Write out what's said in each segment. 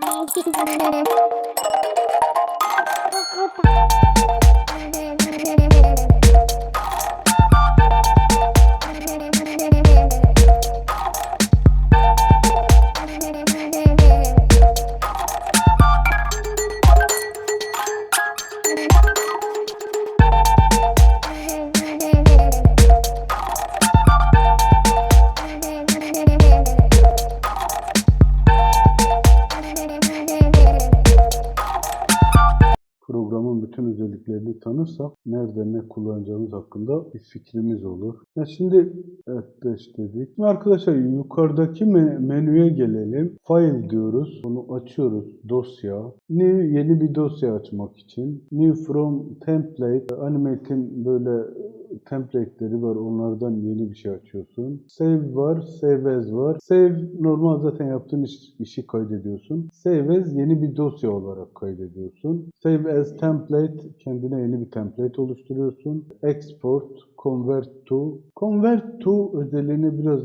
programın özelliklerini tanırsak nerede ne kullanacağımız hakkında bir fikrimiz olur. Ya şimdi evet 5 dedik. Şimdi arkadaşlar yukarıdaki me- menüye gelelim. File diyoruz. Bunu açıyoruz. Dosya. New yeni bir dosya açmak için. New from template. Animate'in böyle template'leri var. Onlardan yeni bir şey açıyorsun. Save var. Save as var. Save normal zaten yaptığın iş- işi kaydediyorsun. Save as yeni bir dosya olarak kaydediyorsun. Save as template kendine yeni bir template oluşturuyorsun. Export, convert to. Convert to özelliğine biraz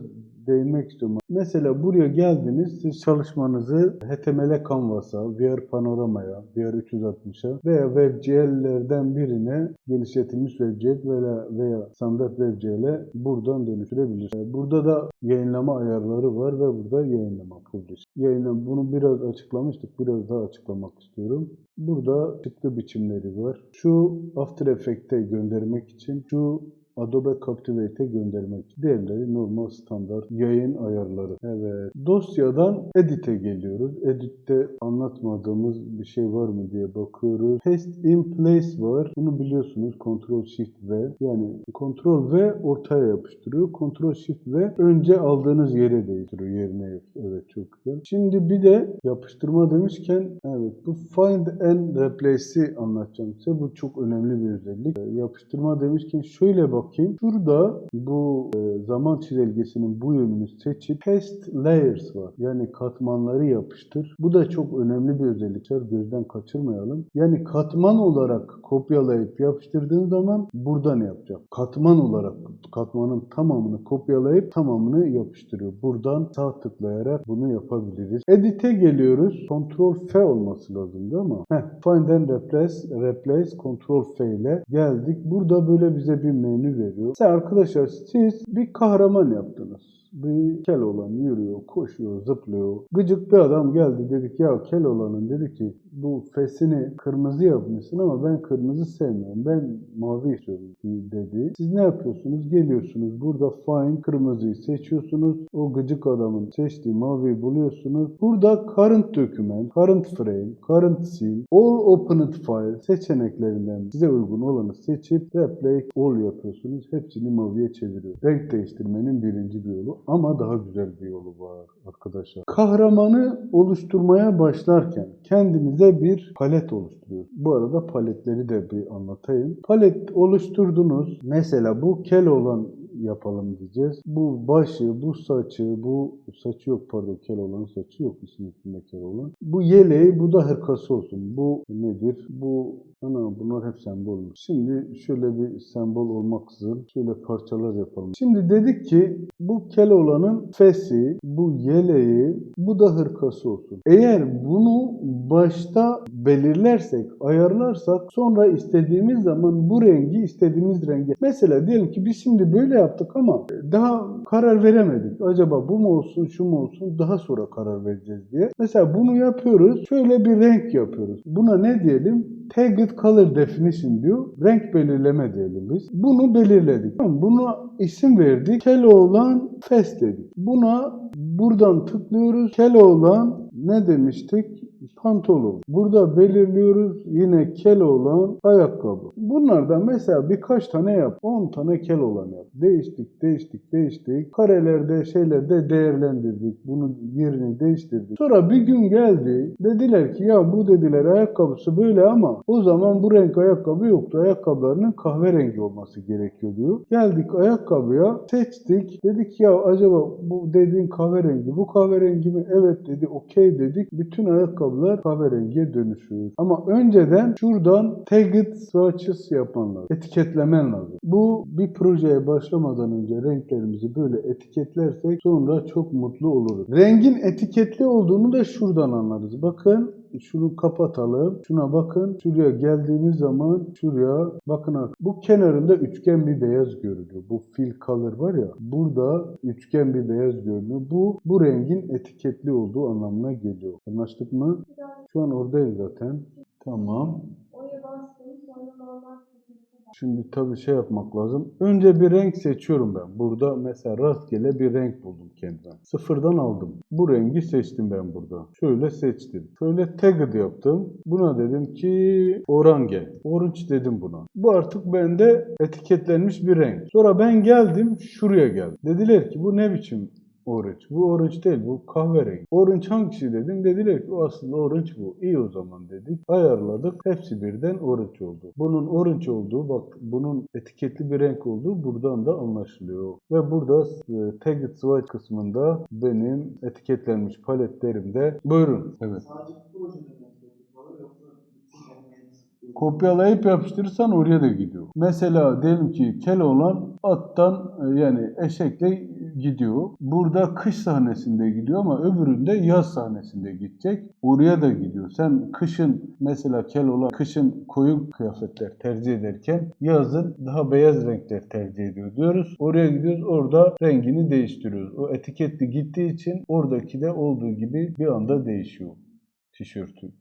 değinmek istiyorum. Mesela buraya geldiniz, siz çalışmanızı HTML Canvas'a, VR Panorama'ya, VR 360'a veya WebGL'lerden birine genişletilmiş WebGL veya, veya standart WebGL'e buradan dönüştürebilirsiniz. Burada da yayınlama ayarları var ve burada yayınlama publish. Yayınlama, bunu biraz açıklamıştık, biraz daha açıklamak istiyorum. Burada çıktı biçimleri var. Şu After Effects'e göndermek için, şu Adobe Captivate'e göndermek. Diğerleri normal standart yayın ayarları. Evet. Dosyadan Edit'e geliyoruz. Edit'te anlatmadığımız bir şey var mı diye bakıyoruz. Paste in place var. Bunu biliyorsunuz. Ctrl Shift V. Yani Ctrl V ortaya yapıştırıyor. Ctrl Shift V önce aldığınız yere değiştiriyor. Yerine yapıştırıyor. Evet çok güzel. Şimdi bir de yapıştırma demişken evet bu Find and Replace'i anlatacağım size. Bu çok önemli bir özellik. Ee, Yapıştırma demişken şöyle bakayım. Şurada bu e, zaman çizelgesinin bu yönünü seçip Paste Layers var. Yani katmanları yapıştır. Bu da çok önemli bir özellik. Gözden kaçırmayalım. Yani katman olarak kopyalayıp yapıştırdığın zaman buradan yapacak. Katman olarak katmanın tamamını kopyalayıp tamamını yapıştırıyor. Buradan sağ tıklayarak bunu yapabiliriz. Edit'e geliyoruz. Ctrl F olması lazım değil mi? Heh, Find and Replace, Replace Ctrl F ile geldik. Burada böyle bize bir menü veriyor. Mesela arkadaşlar siz bir kahraman yaptınız. Bir kel olan yürüyor, koşuyor, zıplıyor. Gıcık bir adam geldi dedik ya kel olanın dedi ki bu fesini kırmızı yapmışsın ama ben kırmızı sevmiyorum. Ben mavi istiyorum dedi. Siz ne yapıyorsunuz? Geliyorsunuz burada find kırmızıyı seçiyorsunuz. O gıcık adamın seçtiği maviyi buluyorsunuz. Burada current document, current frame, current scene, all opened file seçeneklerinden size uygun olanı seçip replace all yapıyorsunuz. Hepsini maviye çeviriyor. Renk değiştirmenin birinci bir yolu ama daha güzel bir yolu var arkadaşlar. Kahramanı oluşturmaya başlarken kendinize bir palet oluşturuyorsunuz. Bu arada paletleri de bir anlatayım. Palet oluşturdunuz. Mesela bu kel olan yapalım diyeceğiz. Bu başı, bu saçı, bu saçı yok pardon kel olan saçı yok işin üstünde kel olan. Bu yeleği, bu da hırkası olsun. Bu nedir? Bu ana bunlar hep sembolmüş. Şimdi şöyle bir sembol olmaksızın şöyle parçalar yapalım. Şimdi dedik ki bu kel olanın fesi, bu yeleği, bu da hırkası olsun. Eğer bunu başta belirlersek, ayarlarsak sonra istediğimiz zaman bu rengi istediğimiz renge. Mesela diyelim ki biz şimdi böyle yaptık ama daha karar veremedik. Acaba bu mu olsun, şu mu olsun daha sonra karar vereceğiz diye. Mesela bunu yapıyoruz. Şöyle bir renk yapıyoruz. Buna ne diyelim? Tagged Color Definition diyor. Renk belirleme diyelim biz. Bunu belirledik. Buna isim verdik. Keloğlan Fest dedik. Buna buradan tıklıyoruz. Keloğlan ne demiştik? Pantolon. Burada belirliyoruz yine Keloğlan ayakkabı. Bunlardan mesela birkaç tane yap. 10 tane Keloğlan yap. Değiştik, değiştik, değiştik. Karelerde, şeylerde değerlendirdik. Bunun yerini değiştirdik. Sonra bir gün geldi. Dediler ki ya bu dediler ayakkabısı böyle ama o zaman bu renk ayakkabı yoktu. Ayakkabılarının kahverengi olması gerekiyor diyor. Geldik ayakkabıya seçtik. Dedik ya acaba bu dediğin kahverengi bu kahverengi mi? Evet dedi okey dedik. Bütün ayakkabı kablolar kahverengiye dönüşür. Ama önceden şuradan tagged swatches yapman lazım. Etiketlemen lazım. Bu bir projeye başlamadan önce renklerimizi böyle etiketlersek sonra çok mutlu oluruz. Rengin etiketli olduğunu da şuradan anlarız. Bakın şunu kapatalım. Şuna bakın. Şuraya geldiğimiz zaman şuraya bakın. Bu kenarında üçgen bir beyaz görünüyor. Bu fill color var ya. Burada üçgen bir beyaz görünüyor. Bu bu rengin etiketli olduğu anlamına geliyor. Anlaştık mı? Şu an oradayız zaten. Tamam. Oraya bastım sonra normal Şimdi tabii şey yapmak lazım. Önce bir renk seçiyorum ben. Burada mesela rastgele bir renk buldum kendime. Sıfırdan aldım. Bu rengi seçtim ben burada. Şöyle seçtim. Şöyle tagged yaptım. Buna dedim ki orange. Orange dedim buna. Bu artık bende etiketlenmiş bir renk. Sonra ben geldim şuraya geldim. Dediler ki bu ne biçim Orange. Bu orange değil, bu kahverengi. Orange hangisi dedim. Dediler ki aslında orange bu. İyi o zaman dedik. Ayarladık. Hepsi birden orange oldu. Bunun orange olduğu, bak bunun etiketli bir renk olduğu buradan da anlaşılıyor. Ve burada e, tagged swatch kısmında benim etiketlenmiş paletlerimde buyurun. Evet. Sadece projede Kopyalayıp yapıştırırsan oraya da gidiyor. Mesela diyelim ki kel olan attan e, yani eşekle gidiyor. Burada kış sahnesinde gidiyor ama öbüründe yaz sahnesinde gidecek. Oraya da gidiyor. Sen kışın mesela kel olan kışın koyu kıyafetler tercih ederken yazın daha beyaz renkler tercih ediyor diyoruz. Oraya gidiyoruz. Orada rengini değiştiriyoruz. O etiketli gittiği için oradaki de olduğu gibi bir anda değişiyor tişörtü.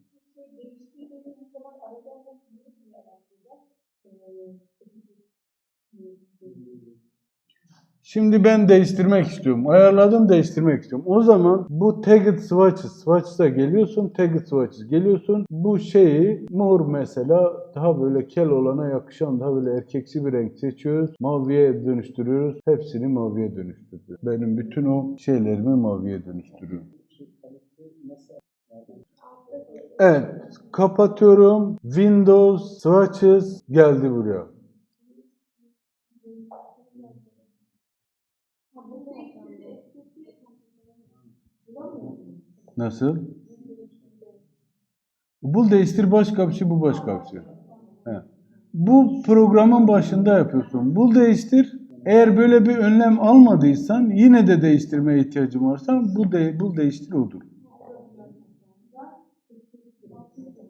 Şimdi ben değiştirmek istiyorum. Ayarladım değiştirmek istiyorum. O zaman bu tagged swatches, swatches'a geliyorsun, tagged swatches geliyorsun. Bu şeyi mor mesela daha böyle kel olana yakışan daha böyle erkeksi bir renk seçiyoruz. Maviye dönüştürüyoruz. Hepsini maviye dönüştürüyor. Benim bütün o şeylerimi maviye dönüştürüyor. Evet, kapatıyorum. Windows, swatches geldi buraya. Nasıl? Bul değiştir başka bir şey, bu başka bir şey. He. Bu programın başında yapıyorsun. Bul değiştir. Eğer böyle bir önlem almadıysan yine de değiştirmeye ihtiyacın varsa bul, de, bul değiştir odur.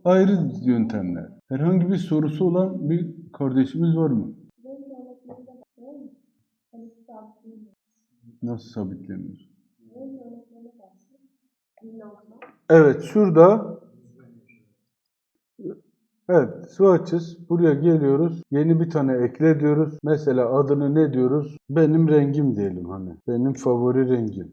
Ayrı yöntemler. Herhangi bir sorusu olan bir kardeşimiz var mı? Nasıl sabitleniyor? Evet şurada Evet swatches buraya geliyoruz. Yeni bir tane ekle diyoruz. Mesela adını ne diyoruz? Benim rengim diyelim hani. Benim favori rengim.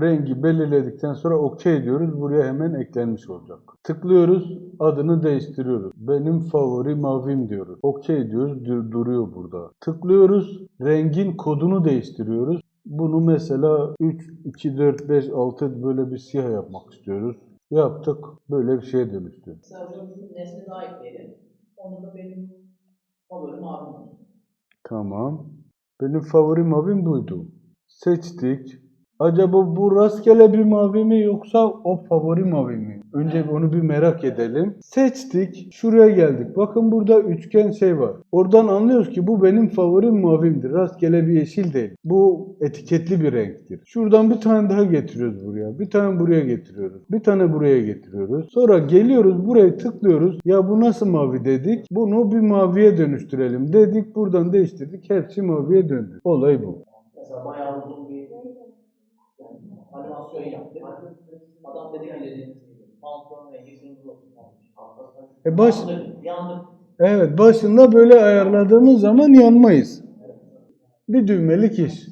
Rengi belirledikten sonra OK diyoruz. Buraya hemen eklenmiş olacak. Tıklıyoruz. Adını değiştiriyoruz. Benim favori mavim diyoruz. OK diyoruz. dur- duruyor burada. Tıklıyoruz. Rengin kodunu değiştiriyoruz. Bunu mesela 3, 2, 4, 5, 6 böyle bir siyah yapmak istiyoruz. Yaptık. Böyle bir şeye dönüştü. Mesela bir nesne daha ekleyelim. Onu da benim favorim abim. Tamam. Benim favori mavim buydu. Seçtik. Acaba bu rastgele bir mavi mi yoksa o favori mavi mi? Önce onu bir merak edelim. Seçtik. Şuraya geldik. Bakın burada üçgen şey var. Oradan anlıyoruz ki bu benim favorim mavimdir. Rastgele bir yeşil değil. Bu etiketli bir renktir. Şuradan bir tane daha getiriyoruz buraya. Bir tane buraya getiriyoruz. Bir tane buraya getiriyoruz. Sonra geliyoruz buraya tıklıyoruz. Ya bu nasıl mavi dedik. Bunu bir maviye dönüştürelim dedik. Buradan değiştirdik. Hepsi maviye döndü. Olay bu. Mesela bayağı uzun bir yani animasyon yaptık. Adam dedi ki E baş, evet başında böyle ayarladığımız zaman yanmayız. Bir düğmelik iş.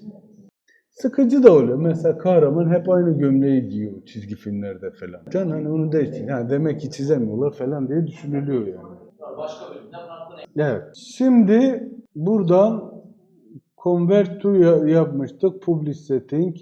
Sıkıcı da oluyor. Mesela kahraman hep aynı gömleği giyiyor çizgi filmlerde falan. Can hani onu değiştir. Ha, demek ki çizemiyorlar falan diye düşünülüyor yani. Başka bölümde farklı renk. Evet. Şimdi buradan Convert to ya- yapmıştık. Publish setting.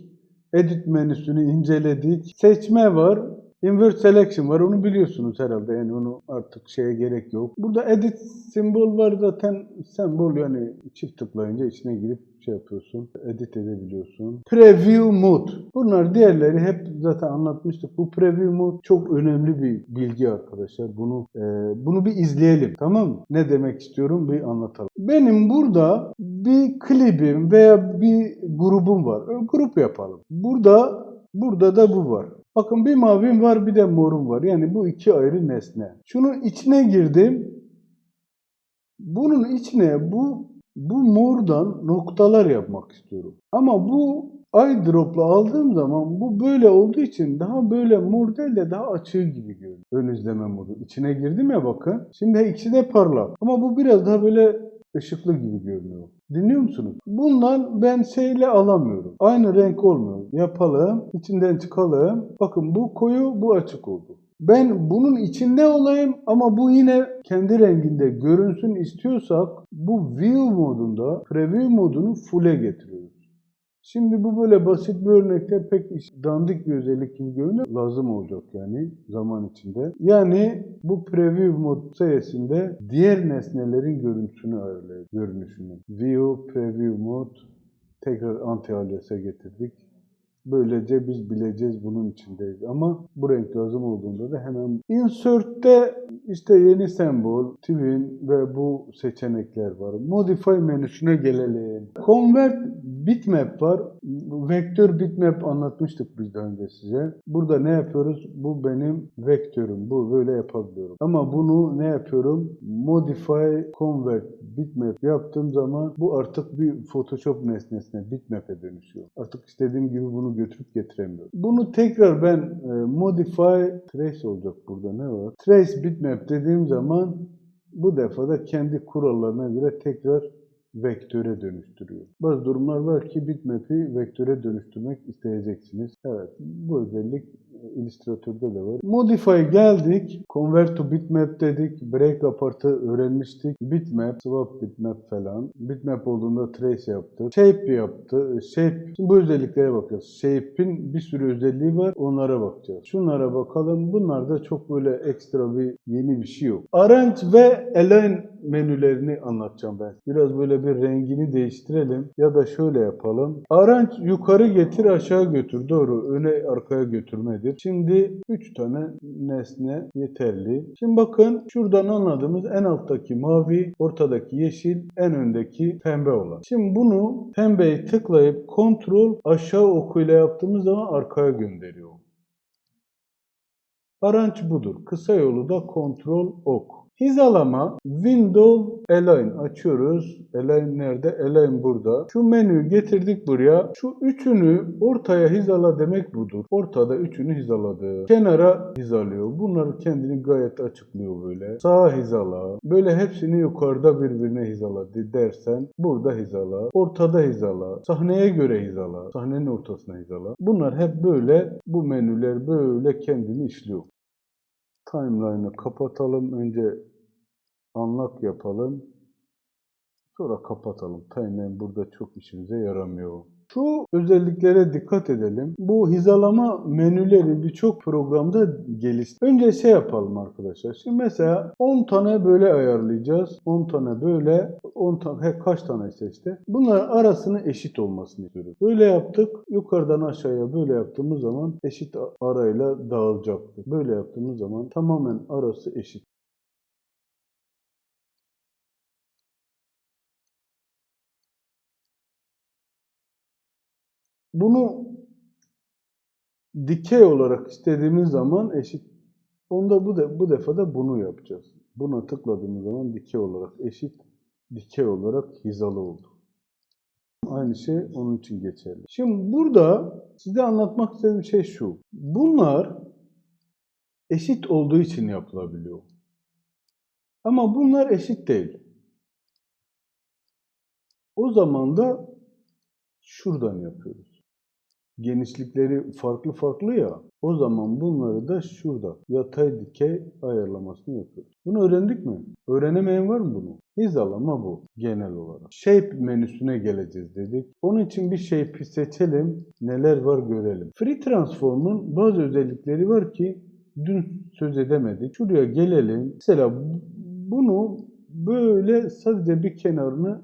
Edit menüsünü inceledik. Seçme var. Invert selection var. Onu biliyorsunuz herhalde. Yani onu artık şeye gerek yok. Burada edit symbol var zaten. Sembol yani çift tıklayınca içine girip şey yapıyorsun, edit edebiliyorsun. Preview mode. Bunlar diğerleri hep zaten anlatmıştık. Bu preview mode çok önemli bir bilgi arkadaşlar. Bunu e, bunu bir izleyelim tamam mı? Ne demek istiyorum bir anlatalım. Benim burada bir klibim veya bir grubum var. Grup yapalım. Burada burada da bu var. Bakın bir mavim var bir de morum var. Yani bu iki ayrı nesne. Şunun içine girdim. Bunun içine bu bu mordan noktalar yapmak istiyorum. Ama bu eyedrop'la aldığım zaman bu böyle olduğu için daha böyle mor değil de daha açığı gibi görünüyor. Ön izleme modu. İçine girdim ya bakın. Şimdi ikisi de parlak. Ama bu biraz daha böyle ışıklı gibi görünüyor. Dinliyor musunuz? Bundan ben şeyle alamıyorum. Aynı renk olmuyor. Yapalım. içinden çıkalım. Bakın bu koyu bu açık oldu. Ben bunun içinde olayım ama bu yine kendi renginde görünsün istiyorsak bu view modunda preview modunu full'e getiriyoruz. Şimdi bu böyle basit bir örnekte pek dandik bir özellik gibi görünüyor. Lazım olacak yani zaman içinde. Yani bu preview mod sayesinde diğer nesnelerin görüntüsünü ayarlayabilir. Görünüşünü. View, preview mod tekrar anti alias'a getirdik. Böylece biz bileceğiz bunun içindeyiz. Ama bu renk lazım olduğunda da hemen insert'te işte yeni sembol, twin ve bu seçenekler var. Modify menüsüne gelelim. Convert bitmap var. Vektör bitmap anlatmıştık biz daha önce size. Burada ne yapıyoruz? Bu benim vektörüm. Bu böyle yapabiliyorum. Ama bunu ne yapıyorum? Modify convert bitmap yaptığım zaman bu artık bir Photoshop nesnesine bitmap'e dönüşüyor. Artık istediğim gibi bunu götürüp getiremiyorum. Bunu tekrar ben e, modify trace olacak burada ne var? Trace bitmap dediğim zaman bu defa da kendi kurallarına göre tekrar vektöre dönüştürüyor. Bazı durumlar var ki bitmap'i vektöre dönüştürmek isteyeceksiniz. Evet, bu özellik Illustrator'da da var. Modify geldik. Convert to bitmap dedik. Break apart'ı öğrenmiştik. Bitmap, swap bitmap falan. Bitmap olduğunda trace yaptık. Shape yaptı. Shape. Şimdi bu özelliklere bakacağız. Shape'in bir sürü özelliği var. Onlara bakacağız. Şunlara bakalım. Bunlar da çok böyle ekstra bir yeni bir şey yok. Arrange ve Align menülerini anlatacağım ben. Biraz böyle bir rengini değiştirelim. Ya da şöyle yapalım. Arrange yukarı getir aşağı götür. Doğru. Öne arkaya götürmedir. Şimdi 3 tane nesne yeterli. Şimdi bakın şuradan anladığımız en alttaki mavi, ortadaki yeşil, en öndeki pembe olan. Şimdi bunu pembeyi tıklayıp kontrol aşağı okuyla yaptığımız zaman arkaya gönderiyor. Arrange budur. Kısa yolu da kontrol ok. Hizalama, Window Align açıyoruz. Align nerede? Align burada. Şu menüyü getirdik buraya. Şu üçünü ortaya hizala demek budur. Ortada üçünü hizaladı. Kenara hizalıyor. Bunlar kendini gayet açıklıyor böyle. Sağa hizala. Böyle hepsini yukarıda birbirine hizaladı dersen burada hizala. Ortada hizala. Sahneye göre hizala. Sahnenin ortasına hizala. Bunlar hep böyle bu menüler böyle kendini işliyor. Timeline'ı kapatalım. Önce unlock yapalım. Sonra kapatalım. Timeline burada çok işimize yaramıyor. Şu özelliklere dikkat edelim. Bu hizalama menüleri birçok programda gelişti. Önce şey yapalım arkadaşlar. Şimdi mesela 10 tane böyle ayarlayacağız. 10 tane böyle, 10 tane, he, kaç tane işte. Bunların arasını eşit olmasını istiyoruz. Böyle yaptık. Yukarıdan aşağıya böyle yaptığımız zaman eşit arayla dağılacaktır. Böyle yaptığımız zaman tamamen arası eşit. Bunu dikey olarak istediğimiz zaman eşit. Onda bu de, bu defa da bunu yapacağız. Buna tıkladığımız zaman dikey olarak eşit, dikey olarak hizalı oldu. Aynı şey onun için geçerli. Şimdi burada size anlatmak istediğim şey şu. Bunlar eşit olduğu için yapılabiliyor. Ama bunlar eşit değil. O zaman da şuradan yapıyoruz genişlikleri farklı farklı ya. O zaman bunları da şurada yatay dikey ayarlamasını yapıyoruz. Bunu öğrendik mi? Öğrenemeyen var mı bunu? Hizalama bu genel olarak. Shape menüsüne geleceğiz dedik. Onun için bir shape'i seçelim. Neler var görelim. Free Transform'un bazı özellikleri var ki dün söz edemedik. Şuraya gelelim. Mesela bunu böyle sadece bir kenarını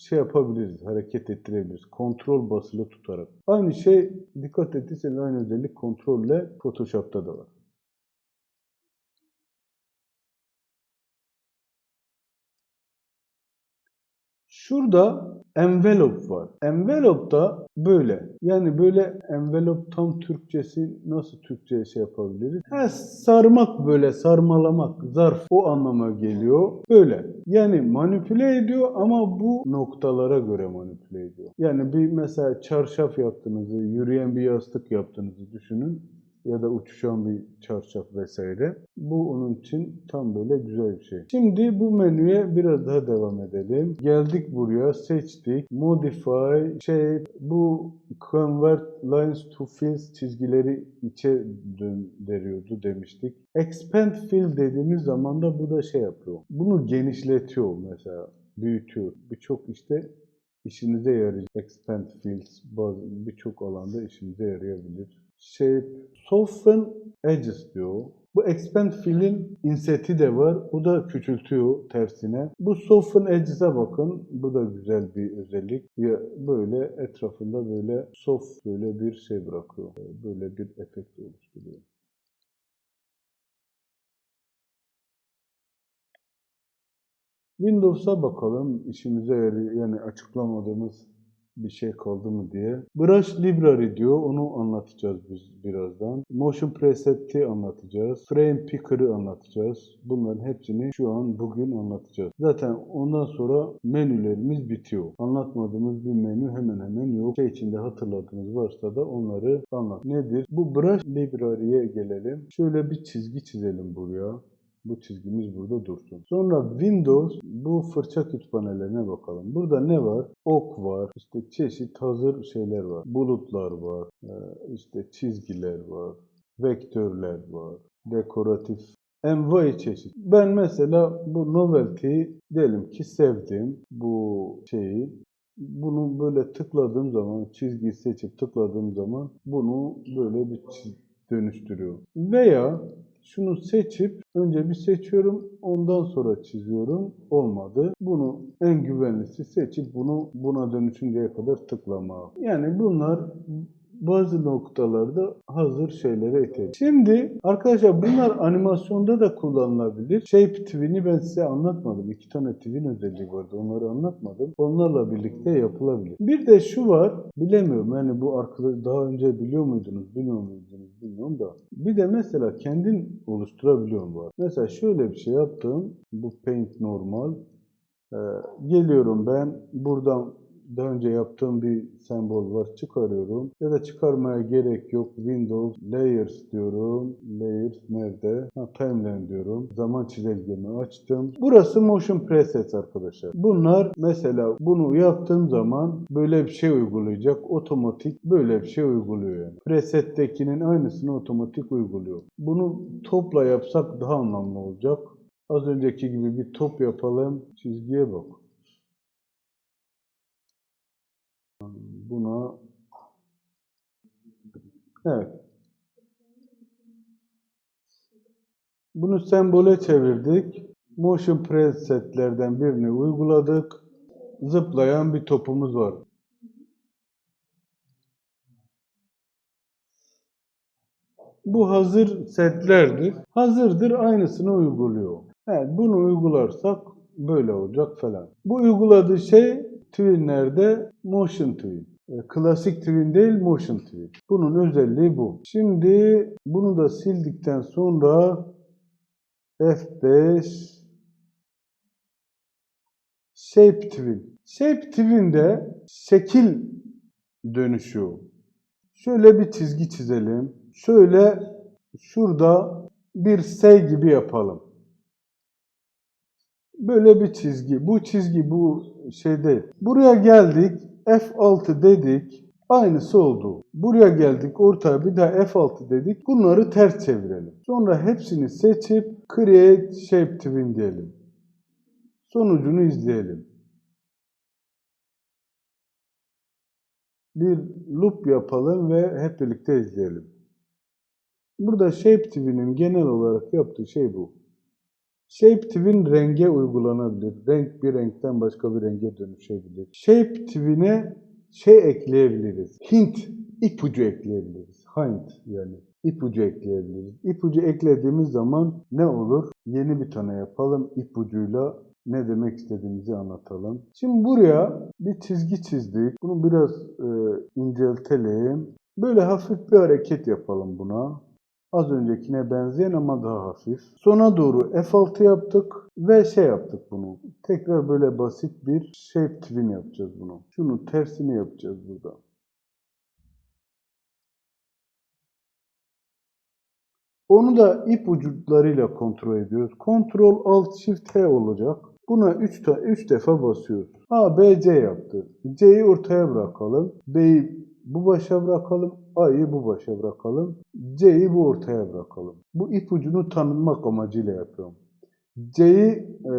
şey yapabiliriz, hareket ettirebiliriz. Kontrol basılı tutarak. Aynı şey dikkat ettiyseniz aynı özellik kontrolle Photoshop'ta da var. Şurada envelope var. Envelope da böyle. Yani böyle envelope tam Türkçesi nasıl Türkçe şey yapabiliriz? Ha, sarmak böyle, sarmalamak, zarf o anlama geliyor. Böyle. Yani manipüle ediyor ama bu noktalara göre manipüle ediyor. Yani bir mesela çarşaf yaptığınızı, yürüyen bir yastık yaptığınızı düşünün ya da uçuşan bir çarşaf vesaire. Bu onun için tam böyle güzel bir şey. Şimdi bu menüye biraz daha devam edelim. Geldik buraya, seçtik. Modify, şey, bu Convert Lines to Fills çizgileri içe döndürüyordu demiştik. Expand Fill dediğimiz zaman da bu da şey yapıyor. Bunu genişletiyor mesela, büyütüyor. Birçok işte işinize yarayacak. Expand bazı birçok alanda işinize yarayabilir shape, soften edges diyor. Bu expand fill'in inseti de var. Bu da küçültüyor tersine. Bu soften edges'e bakın. Bu da güzel bir özellik. Ya böyle etrafında böyle soft böyle bir şey bırakıyor. Böyle bir efekt oluşturuyor. Windows'a bakalım. İşimize. Yani açıklamadığımız bir şey kaldı mı diye. Brush Library diyor. Onu anlatacağız biz birazdan. Motion Preset'i anlatacağız. Frame Picker'ı anlatacağız. Bunların hepsini şu an bugün anlatacağız. Zaten ondan sonra menülerimiz bitiyor. Anlatmadığımız bir menü hemen hemen yok. Şey içinde hatırladığınız varsa da onları anlat. Nedir? Bu Brush Library'ye gelelim. Şöyle bir çizgi çizelim buraya. Bu çizgimiz burada dursun. Sonra Windows bu fırça kütüphanelerine bakalım. Burada ne var? Ok var. İşte çeşit hazır şeyler var. Bulutlar var. e, işte çizgiler var. Vektörler var. Dekoratif envai çeşit. Ben mesela bu novelty'yi diyelim ki sevdim bu şeyi. Bunu böyle tıkladığım zaman, çizgiyi seçip tıkladığım zaman bunu böyle bir dönüştürüyor. Veya şunu seçip önce bir seçiyorum ondan sonra çiziyorum olmadı. Bunu en güvenlisi seçip bunu buna dönüşünceye kadar tıklama. Yani bunlar bazı noktalarda hazır şeylere ihtiyaç. Şimdi arkadaşlar bunlar animasyonda da kullanılabilir. Shape Twin'i ben size anlatmadım. İki tane twin özelliği vardı. Onları anlatmadım. Onlarla birlikte yapılabilir. Bir de şu var. Bilemiyorum. Yani bu arkadaş daha önce biliyor muydunuz? Bilmiyor muydunuz? Bilmiyorum da. Bir de mesela kendin oluşturabiliyorum var. Mesela şöyle bir şey yaptım. Bu Paint normal. Ee, geliyorum ben buradan daha önce yaptığım bir sembol var. Çıkarıyorum. Ya da çıkarmaya gerek yok. Windows Layers diyorum. Layers nerede? Ha, timeline diyorum. Zaman çizelgemi açtım. Burası Motion Presets arkadaşlar. Bunlar mesela bunu yaptığım zaman böyle bir şey uygulayacak. Otomatik böyle bir şey uyguluyor yani. Preset'tekinin aynısını otomatik uyguluyor. Bunu topla yapsak daha anlamlı olacak. Az önceki gibi bir top yapalım. Çizgiye bak. Buna evet. Bunu sembole çevirdik. Motion presetlerden birini uyguladık. Zıplayan bir topumuz var. Bu hazır setlerdir. Hazırdır aynısını uyguluyor. Evet, bunu uygularsak böyle olacak falan. Bu uyguladığı şey Twin'lerde Motion Twin. E, Klasik Twin değil Motion Twin. Bunun özelliği bu. Şimdi bunu da sildikten sonra F5 Shape Twin. Shape Twin'de şekil dönüşüyor. Şöyle bir çizgi çizelim. Şöyle şurada bir S gibi yapalım. Böyle bir çizgi. Bu çizgi bu şeyde. Buraya geldik. F6 dedik. Aynısı oldu. Buraya geldik. Ortaya bir daha F6 dedik. Bunları ters çevirelim. Sonra hepsini seçip Create Shape Twin diyelim. Sonucunu izleyelim. Bir loop yapalım ve hep birlikte izleyelim. Burada Shape Twin'in genel olarak yaptığı şey bu. Shape Twin renge uygulanabilir. Renk bir renkten başka bir renge dönüşebilir. Shape Twin'e şey ekleyebiliriz. Hint, ipucu ekleyebiliriz. Hint yani ipucu ekleyebiliriz. İpucu eklediğimiz zaman ne olur? Yeni bir tane yapalım. İpucuyla ne demek istediğimizi anlatalım. Şimdi buraya bir çizgi çizdik. Bunu biraz e, inceltelim. Böyle hafif bir hareket yapalım buna. Az öncekine benzeyen ama daha hafif. Sona doğru F6 yaptık ve şey yaptık bunu. Tekrar böyle basit bir shape twin yapacağız bunu. Şunun tersini yapacağız burada. Onu da ip uçlarıyla kontrol ediyoruz. Ctrl Alt Shift H olacak. Buna 3 3 defa basıyoruz. A, B, C yaptı. C'yi ortaya bırakalım. B'yi bu başa bırakalım. A'yı bu başa bırakalım. C'yi bu ortaya bırakalım. Bu ipucunu tanınmak amacıyla yapıyorum. C'yi e,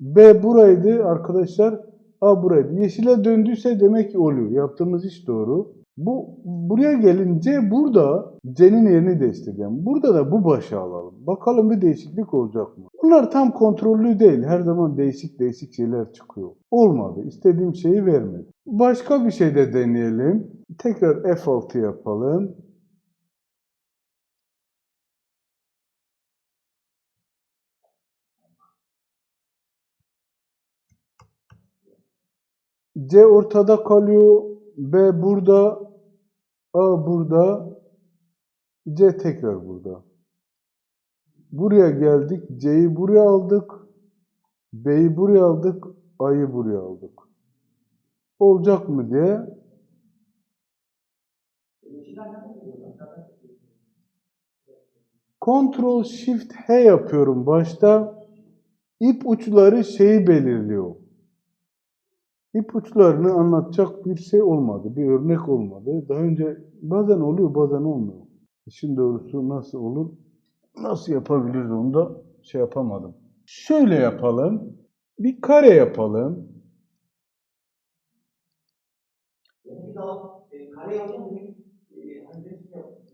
B buraydı arkadaşlar. A buraydı. Yeşile döndüyse demek ki oluyor. Yaptığımız iş doğru. Bu buraya gelince burada C'nin yerini değiştireceğim. Burada da bu başa alalım. Bakalım bir değişiklik olacak mı? Bunlar tam kontrollü değil. Her zaman değişik değişik şeyler çıkıyor. Olmadı. İstediğim şeyi vermedi. Başka bir şey de deneyelim. Tekrar F6 yapalım. C ortada kalıyor. B burada. A burada. C tekrar burada. Buraya geldik. C'yi buraya aldık. B'yi buraya aldık. A'yı buraya aldık. Olacak mı diye. Ctrl Shift H yapıyorum başta. İp uçları şeyi belirliyor. İpuçlarını anlatacak bir şey olmadı, bir örnek olmadı. Daha önce bazen oluyor, bazen olmuyor. İşin doğrusu nasıl olur, nasıl yapabiliriz onu da şey yapamadım. Şöyle yapalım, bir kare yapalım. Bir dal, e, kare yapalım e, hani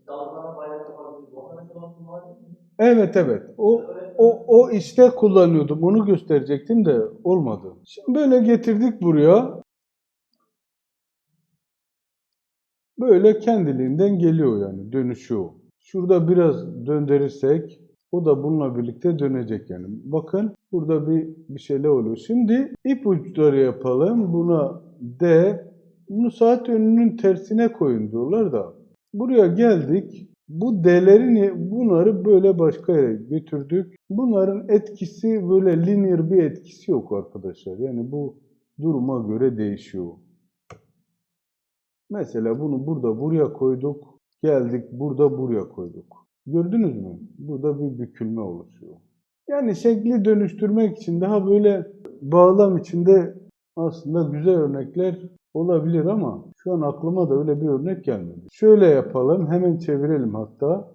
dalgalara bayrak. Onlara mesela aklım var mi? Evet evet, o, o, o işte kullanıyordum, onu gösterecektim de olmadı. Şimdi böyle getirdik buraya. Böyle kendiliğinden geliyor yani, dönüşüyor. Şurada biraz döndürürsek o da bununla birlikte dönecek yani. Bakın burada bir, bir şeyler oluyor. Şimdi ipuçları yapalım. Buna D, bunu saat yönünün tersine koyun diyorlar da. Buraya geldik. Bu D'lerini bunları böyle başka yere götürdük. Bunların etkisi böyle linear bir etkisi yok arkadaşlar. Yani bu duruma göre değişiyor. Mesela bunu burada buraya koyduk. Geldik burada buraya koyduk. Gördünüz mü? Burada bir bükülme oluşuyor. Yani şekli dönüştürmek için daha böyle bağlam içinde aslında güzel örnekler olabilir ama şu an aklıma da öyle bir örnek gelmedi. Şöyle yapalım. Hemen çevirelim hatta.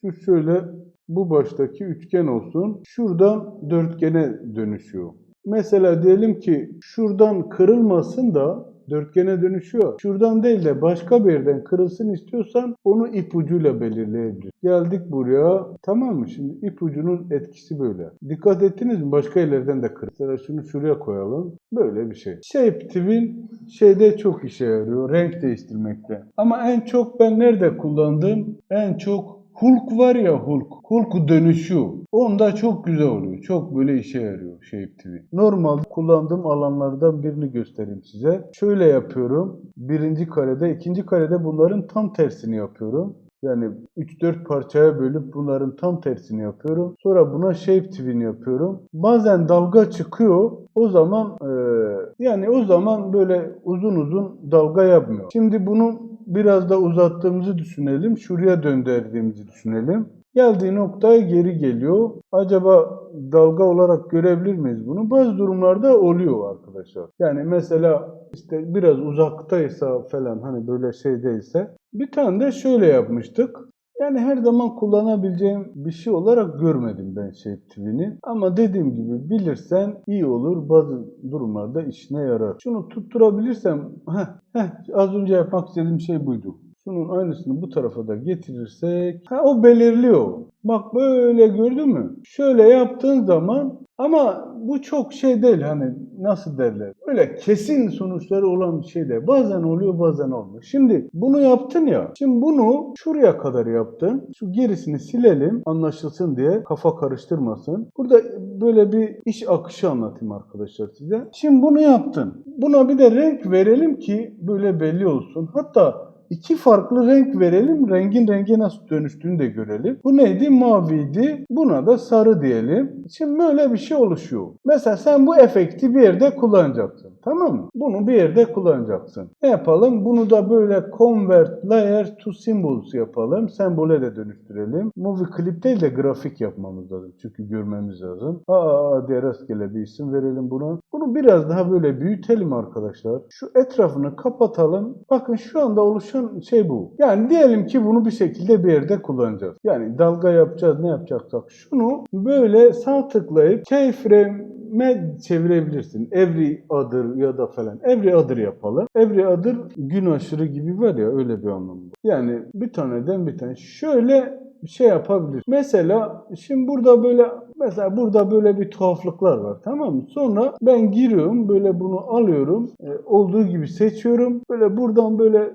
Şu şöyle bu baştaki üçgen olsun. Şuradan dörtgene dönüşüyor. Mesela diyelim ki şuradan kırılmasın da dörtgene dönüşüyor. Şuradan değil de başka bir yerden kırılsın istiyorsan onu ipucuyla belirleyebiliriz. Geldik buraya. Tamam mı? Şimdi ipucunun etkisi böyle. Dikkat ettiniz mi? Başka yerlerden de kır. Mesela şunu şuraya koyalım. Böyle bir şey. Shape Twin şeyde çok işe yarıyor. Renk değiştirmekte. Ama en çok ben nerede kullandım? En çok Hulk var ya Hulk. Hulk dönüşüyor. Onda çok güzel oluyor. Çok böyle işe yarıyor Shape TV. Normal kullandığım alanlardan birini göstereyim size. Şöyle yapıyorum. Birinci karede, ikinci karede bunların tam tersini yapıyorum. Yani 3-4 parçaya bölüp bunların tam tersini yapıyorum. Sonra buna shape twin yapıyorum. Bazen dalga çıkıyor. O zaman eee, yani o zaman böyle uzun uzun dalga yapmıyor. Şimdi bunu biraz da uzattığımızı düşünelim. Şuraya döndürdüğümüzü düşünelim. Geldiği noktaya geri geliyor. Acaba dalga olarak görebilir miyiz bunu? Bazı durumlarda oluyor arkadaşlar. Yani mesela işte biraz uzaktaysa falan hani böyle şey değilse. Bir tane de şöyle yapmıştık. Yani her zaman kullanabileceğim bir şey olarak görmedim ben Shape Twin'i. Ama dediğim gibi bilirsen iyi olur. Bazı durumlarda işine yarar. Şunu tutturabilirsem, heh, heh, az önce yapmak istediğim şey buydu. Şunun aynısını bu tarafa da getirirsek ha, o belirliyor. Bak böyle gördün mü? Şöyle yaptığın zaman ama bu çok şey değil hani nasıl derler. Öyle kesin sonuçları olan bir şey değil. Bazen oluyor bazen olmuyor. Şimdi bunu yaptın ya. Şimdi bunu şuraya kadar yaptın. Şu gerisini silelim anlaşılsın diye kafa karıştırmasın. Burada böyle bir iş akışı anlatayım arkadaşlar size. Şimdi bunu yaptın. Buna bir de renk verelim ki böyle belli olsun. Hatta iki farklı renk verelim. Rengin renge nasıl dönüştüğünü de görelim. Bu neydi? Maviydi. Buna da sarı diyelim. Şimdi böyle bir şey oluşuyor. Mesela sen bu efekti bir yerde kullanacaksın. Tamam mı? Bunu bir yerde kullanacaksın. Ne yapalım? Bunu da böyle convert layer to symbols yapalım. Sembole de dönüştürelim. Movie clip değil de grafik yapmamız lazım. Çünkü görmemiz lazım. Aa diye rastgele bir isim verelim buna. Bunu biraz daha böyle büyütelim arkadaşlar. Şu etrafını kapatalım. Bakın şu anda oluşan şey bu. Yani diyelim ki bunu bir şekilde bir yerde kullanacağız. Yani dalga yapacağız ne yapacaksak. Şunu böyle sağ tıklayıp keyframe çevirebilirsin. Every other ya da falan. Every other yapalım. Every other gün aşırı gibi var ya öyle bir anlamı. Yani bir taneden bir tane. Şöyle şey yapabilir. Mesela şimdi burada böyle mesela burada böyle bir tuhaflıklar var tamam mı? Sonra ben giriyorum böyle bunu alıyorum. e, olduğu gibi seçiyorum. Böyle buradan böyle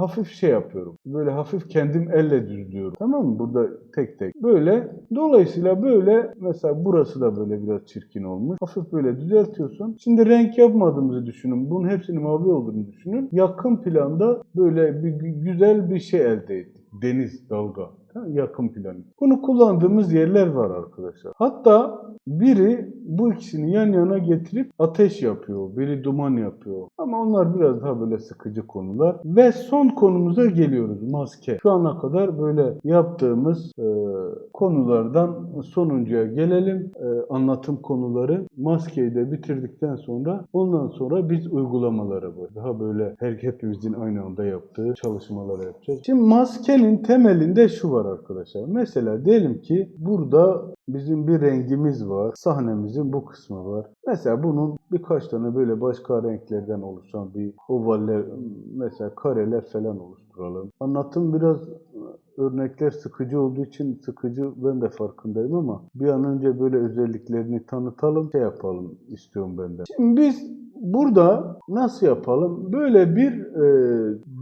hafif şey yapıyorum. Böyle hafif kendim elle düzlüyorum. Tamam mı? Burada tek tek. Böyle. Dolayısıyla böyle mesela burası da böyle biraz çirkin olmuş. Hafif böyle düzeltiyorsun. Şimdi renk yapmadığımızı düşünün. Bunun hepsinin mavi olduğunu düşünün. Yakın planda böyle bir gü- güzel bir şey elde ettik. Deniz, dalga. Yakın planı. Bunu kullandığımız yerler var arkadaşlar. Hatta biri bu ikisini yan yana getirip ateş yapıyor. Biri duman yapıyor. Ama onlar biraz daha böyle sıkıcı konular. Ve son konumuza geliyoruz. Maske. Şu ana kadar böyle yaptığımız e, konulardan sonuncuya gelelim. E, anlatım konuları. Maskeyi de bitirdikten sonra ondan sonra biz uygulamalara var. Daha böyle her hepimizin aynı anda yaptığı çalışmaları yapacağız. Şimdi maskenin temelinde şu var arkadaşlar. Mesela diyelim ki burada bizim bir rengimiz var. Sahnemizin bu kısmı var. Mesela bunun birkaç tane böyle başka renklerden oluşan bir ovaller, mesela kareler falan oluşturalım. Anlatım biraz örnekler sıkıcı olduğu için sıkıcı ben de farkındayım ama bir an önce böyle özelliklerini tanıtalım, şey yapalım istiyorum ben de. Şimdi biz burada nasıl yapalım? Böyle bir e,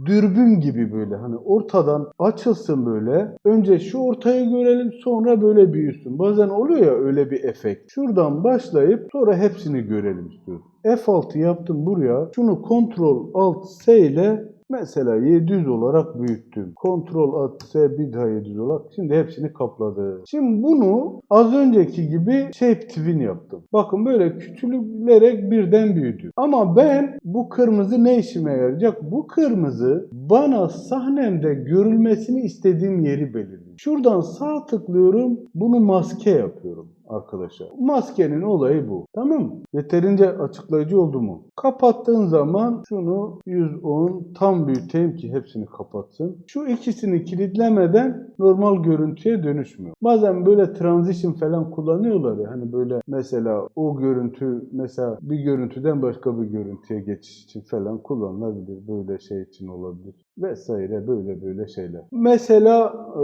dürbün gibi böyle hani ortadan açılsın böyle. Önce şu ortayı görelim sonra böyle büyüsün. Bazen oluyor ya öyle bir efekt. Şuradan başlayıp sonra hepsini görelim istiyorum. F6 yaptım buraya. Şunu Ctrl Alt S ile Mesela 700 olarak büyüttüm. Ctrl Alt S bir daha 700 olarak. Şimdi hepsini kapladı. Şimdi bunu az önceki gibi Shape Twin yaptım. Bakın böyle küçülerek birden büyüdü. Ama ben bu kırmızı ne işime yarayacak? Bu kırmızı bana sahnemde görülmesini istediğim yeri belirliyor. Şuradan sağ tıklıyorum. Bunu maske yapıyorum arkadaşlar. Maskenin olayı bu. Tamam mı? Yeterince açıklayıcı oldu mu? Kapattığın zaman şunu 110 tam büyüteyim ki hepsini kapatsın. Şu ikisini kilitlemeden normal görüntüye dönüşmüyor. Bazen böyle transition falan kullanıyorlar ya hani böyle mesela o görüntü mesela bir görüntüden başka bir görüntüye geçiş için falan kullanılabilir. Böyle şey için olabilir vesaire böyle böyle şeyler. Mesela e,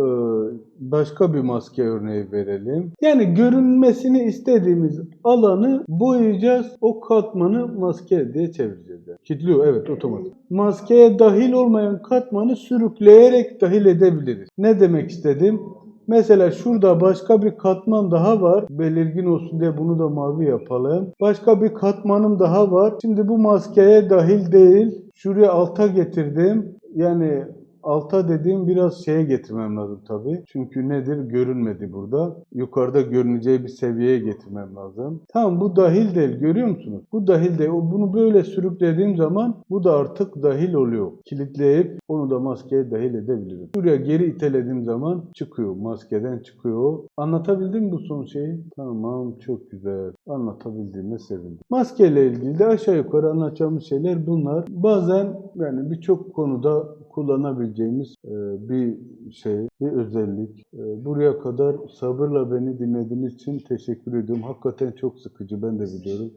başka bir maske örneği verelim. Yani görünmesini istediğimiz alanı boyayacağız. O katmanı maske diye çevireceğiz. Yani. Kilitliyor evet otomatik. Maskeye dahil olmayan katmanı sürükleyerek dahil edebiliriz. Ne demek istedim? Mesela şurada başka bir katman daha var. Belirgin olsun diye bunu da mavi yapalım. Başka bir katmanım daha var. Şimdi bu maskeye dahil değil. Şuraya alta getirdim. Yani alta dediğim biraz şeye getirmem lazım tabii. Çünkü nedir? Görünmedi burada. Yukarıda görüneceği bir seviyeye getirmem lazım. Tamam bu dahil değil. Görüyor musunuz? Bu dahil değil. Bunu böyle sürüklediğim zaman bu da artık dahil oluyor. Kilitleyip onu da maskeye dahil edebilirim. Şuraya geri itelediğim zaman çıkıyor. Maskeden çıkıyor. Anlatabildim mi bu son şeyi? Tamam çok güzel. Anlatabildiğime sevindim. Maskeyle ilgili de aşağı yukarı anlatacağımız şeyler bunlar. Bazen yani birçok konuda kullanabileceğimiz e, bir şey, bir özellik. E, buraya kadar sabırla beni dinlediğiniz için teşekkür ediyorum. Hakikaten çok sıkıcı ben de biliyorum.